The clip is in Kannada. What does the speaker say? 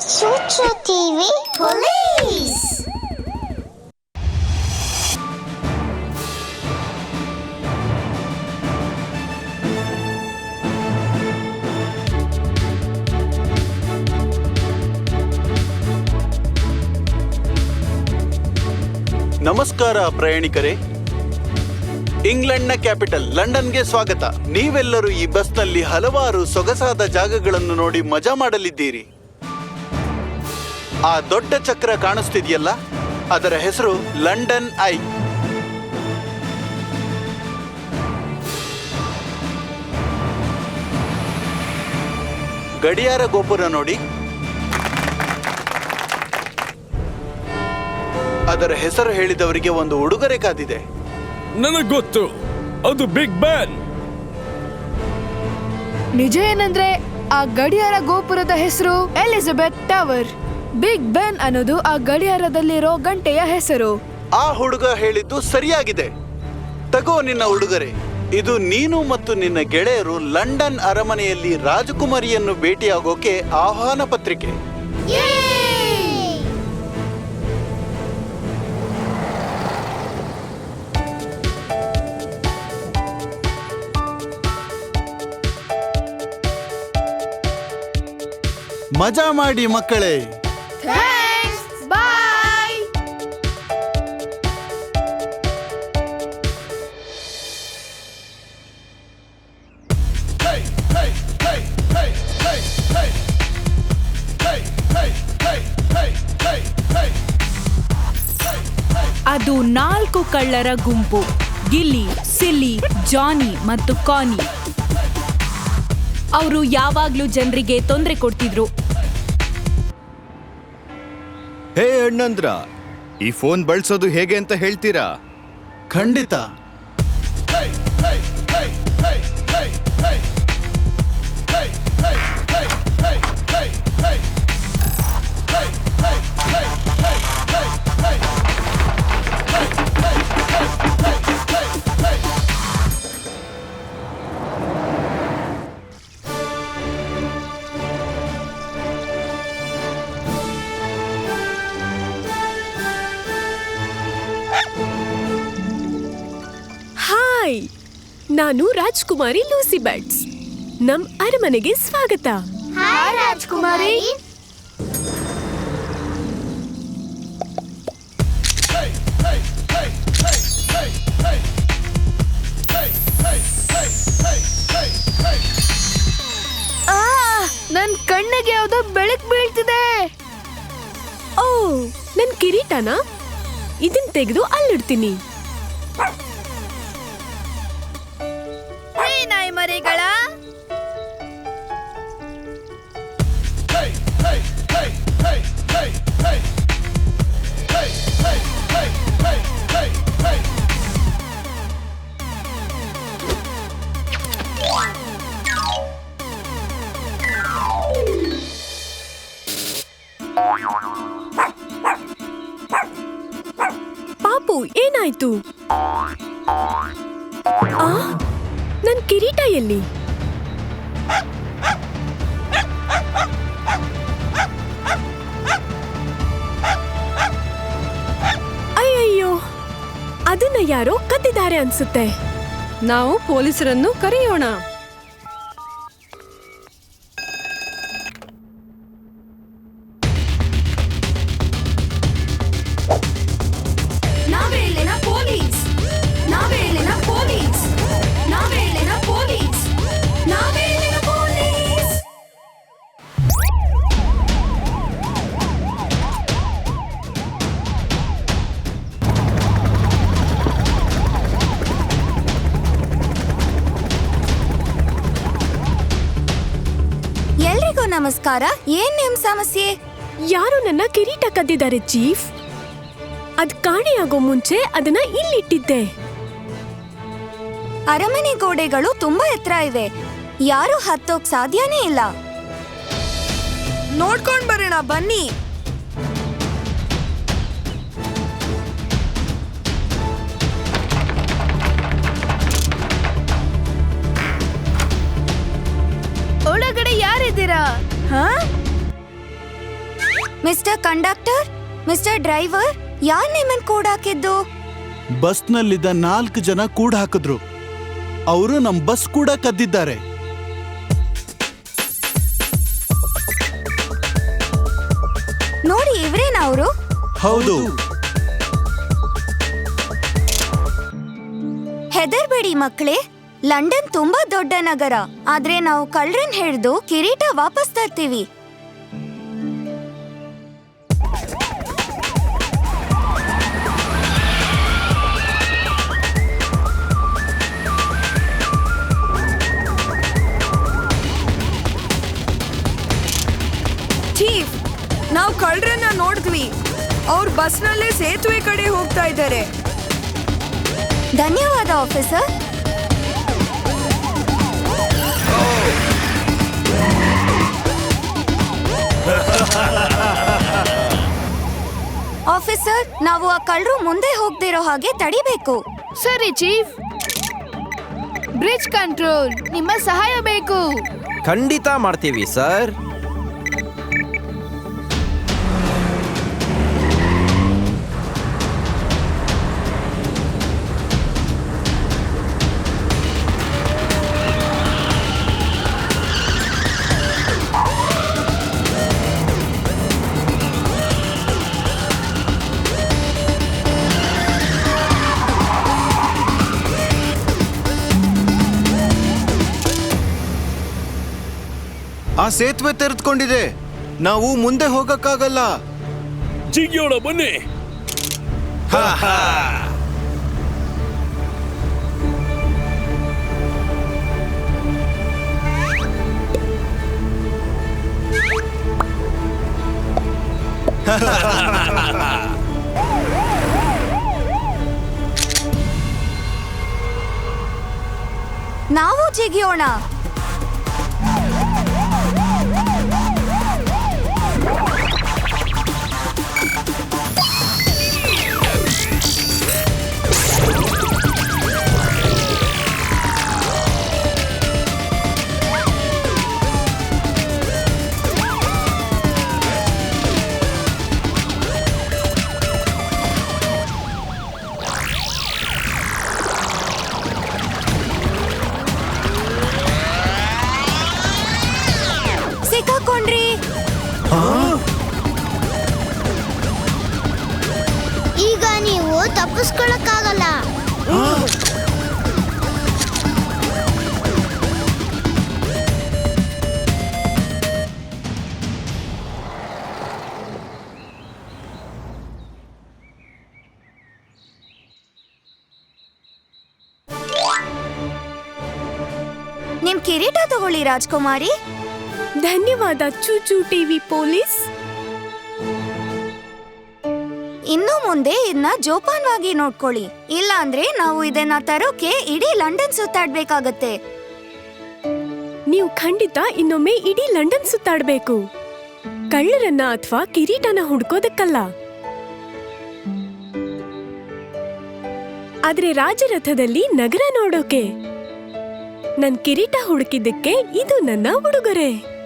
TV Police. ನಮಸ್ಕಾರ ಪ್ರಯಾಣಿಕರೇ. ಇಂಗ್ಲೆಂಡ್ನ ಕ್ಯಾಪಿಟಲ್ ಲಂಡನ್ಗೆ ಸ್ವಾಗತ. ನೀವೆಲ್ಲರೂ ಈ ಬಸ್ನಲ್ಲಿ ಹಲವಾರು ಸೊಗಸಾದ ಜಾಗಗಳನ್ನು ನೋಡಿ ಮಜಾ ಮಾಡಲಿದ್ದೀರಿ. ಆ ದೊಡ್ಡ ಚಕ್ರ ಕಾಣಿಸ್ತಿದೆಯಲ್ಲ? ಅದರ ಹೆಸರು ಲಂಡನ್ ಐ. ಗಡಿಯಾರ ಗೋಪುರ ನೋಡಿ. ಅದರ ಹೆಸರು ಹೇಳಿದವರಿಗೆ ಒಂದು ಉಡುಗೊರೆ ಕಾದಿದೆ. ನನಗೆ ಗೊತ್ತು ಅದು ಬಿಗ್ ಬ್ಯಾನ್. ನಿಜ ಏನಂದ್ರೆ ಆ ಗಡಿಯಾರ ಗೋಪುರದ ಹೆಸರು ಎಲಿಜಬೆತ್ ಟವರ್. ಬಿಗ್ ಬೆನ್ ಅನ್ನೋದು ಆ ಗಡಿಯಾರದಲ್ಲಿರೋ ಗಂಟೆಯ ಹೆಸರು. ಆ ಹುಡುಗ ಹೇಳಿದ್ದು ಸರಿಯಾಗಿದೆ. ತಗೋ ನಿನ್ನ ಹುಡುಗರೆ ಇದು ನೀನು ಮತ್ತು ನಿನ್ನ ಗೆಳೆಯರು ಲಂಡನ್ ಅರಮನೆಯಲ್ಲಿ ರಾಜಕುಮಾರಿಯನ್ನು ಭೇಟಿಯಾಗೋಕೆ ಆಹ್ವಾನ ಪತ್ರಿಕೆ. ಮಜಾ ಮಾಡಿ ಮಕ್ಕಳೇ. ಬಾಯ್ ಅದು ನಾಲ್ಕು ಕಳ್ಳರ ಗುಂಪು. ಗಿಲ್ಲಿ ಸಿಲ್ಲಿ ಜಾನಿ ಮತ್ತು ಕಾನಿ. ಅವರು ಯಾವಾಗ್ಲೂ ಜನರಿಗೆ ತೊಂದರೆ ಕೊಡ್ತಿದ್ರು. ಹೇ ಅಣ್ಣಂದ್ರ ಈ ಫೋನ್ ಬಳಸೋದು ಹೇಗೆ ಅಂತ ಹೇಳ್ತೀರಾ? ಖಂಡಿತ. ಹಾಯ್. ನಾನು ರಾಜ್ಕುಮಾರಿ ಲೂಸಿ ಬ್ಯಾಟ್ಸ್ ನಮ್ ಅರಮನೆಗೆ ಸ್ವಾಗತ. ರಾಜ್ಕುಮಾರಿ. Rajkumari. ಆ ನನ್ ಕಣ್ಣಿಗೆ ಯಾವ್ದೋ ಬೆಳಕ್ ಬೀಳ್ತಿದೆ. ಓ ನನ್ ಕಿರೀಟನ? ಇದನ್ ತೆಗೆದು ಅಲ್ಲಿಡ್ತೀನಿ. ಪಾಪು ಏನಾಯ್ತು? ಆ? ನನ್ ಕಿರೀಟ ಎಲ್ಲಿ ಅಯ್ಯಯ್ಯೋ! ಅದನ್ನ ಯಾರೋ ಕದ್ದಿದ್ದಾರೆ ಅನ್ಸುತ್ತೆ. ನಾವು ಪೊಲೀಸರನ್ನು ಕರೆಯೋಣ. ನಮಸ್ಕಾರ ಏನ್ ನಿಮ್ ಸಮಸ್ಯೆ? ಯಾರು ನನ್ನ ಕಿರೀಟ ಕದ್ದಿದ್ದಾರೆ ಚೀಫ್? ಅದ್ ಕಾಣೆಯಾಗೋ ಮುಂಚೆ ಅದನ್ನ ಇಲ್ಲಿಟ್ಟಿದ್ದೆ. ಅರಮನೆ ಗೋಡೆಗಳು ತುಂಬಾ ಎತ್ತರ ಇವೆ. ಯಾರು ಹತ್ತೋಕ್ ಸಾಧ್ಯನೇ ಇಲ್ಲ. ನೋಡ್ಕೊಂಡ್ ಬರೋಣ ಬನ್ನಿ. ಹಾ ಮಿಸ್ಟರ್ ಕಂಡಕ್ಟರ್ ಮಿಸ್ಟರ್ ಡ್ರೈವರ್ ಯಾರ್ ನಿಮ್ಮನ್ ಕೂಡಾಕಿದ್ದು ಬಸ್ನಲ್ಲಿದ್ದ ನಾಲ್ಕು ಜನ ಕೂಡ ಹಾಕಿದ್ರು. ಅವರು ನಮ್ ಬಸ್ ಕೂಡ ಕದ್ದಿದ್ದಾರೆ. ನೋಡಿ ಇವ್ರೇನಾ ಅವರು? ಹೌದು. ಹೆದರ್ಬೇಡಿ ಮಕ್ಳೇ ಲಂಡನ್ ತುಂಬಾ ದೊಡ್ಡ ನಗರ. ಆದ್ರೆ ನಾವು ಕಳ್ರನ್ ಹಿಡಿದು ಕಿರೀಟ ವಾಪಸ್ ತರ್ತೀವಿ. ಚೀಫ್ ನಾವು ಕಳ್ರನ್ನ ನೋಡಿದ್ವಿ. ಅವ್ರ ಬಸ್ನಲ್ಲೇ ಸೇತುವೆ ಕಡೆ ಹೋಗ್ತಾ ಇದ್ದಾರೆ. ಧನ್ಯವಾದ ಆಫೀಸರ್. ಆಫೀಸರ್ ನಾವು ಆ ಕಳ್ಳರು ಮುಂದೆ ಹೋಗ್ದಿರೋ ಹಾಗೆ ತಡಿಬೇಕು. ಸರಿ ಚೀಫ್ ಬ್ರಿಡ್ಜ್ ಕಂಟ್ರೋಲ್ ನಿಮ್ಮ ಸಹಾಯ ಬೇಕು. ಖಂಡಿತ ಮಾಡ್ತೀವಿ ಸರ್ ಸೇತುವೆ ತೆರೆದುಕೊಂಡಿದೆ. ನಾವು ಮುಂದೆ ಹೋಗಕ್ಕಾಗಲ್ಲ. ಜಿಗಿಯೋಣ ಬನ್ನಿ. ನಾವು ಜಿಗಿಯೋಣ. ತಪ್ಪಿಸ್ಕೊಳಕ್ಕಾಗಲ್ಲ. ನಿಮ್ ಕಿರೀಟ ತಗೊಳ್ಳಿ ರಾಜ್ಕುಮಾರಿ. ಧನ್ಯವಾದ ಚೂಚು ಟಿವಿ ಪೊಲೀಸ್. ಇನ್ನು ಮುಂದೆ ಇದನ್ನ ಜೋಪಾನವಾಗಿ ನೋಡ್ಕೊಳ್ಳಿ. ಇಲ್ಲ ಅಂದ್ರೆ ನಾವು ಇದನ್ನ ತರೋಕೆ ಇಡೀ ಲಂಡನ್ ಸುತ್ತಾಡ್ಬೇಕಾಗತ್ತೆ. ನೀವು ಖಂಡಿತ ಇನ್ನೊಮ್ಮೆ ಇಡೀ ಲಂಡನ್ ಸುತ್ತಾಡ್ಬೇಕು. ಕಳ್ಳರನ್ನ ಅಥವಾ ಕಿರೀಟನ ಹುಡ್ಕೋದಕ್ಕಲ್ಲ. ಆದ್ರೆ ರಾಜರಥದಲ್ಲಿ ನಗರ ನೋಡೋಕೆ. ನನ್ ಕಿರೀಟ ಹುಡುಕಿದ್ದಕ್ಕೆ ಇದು ನನ್ನ ಉಡುಗೊರೆ.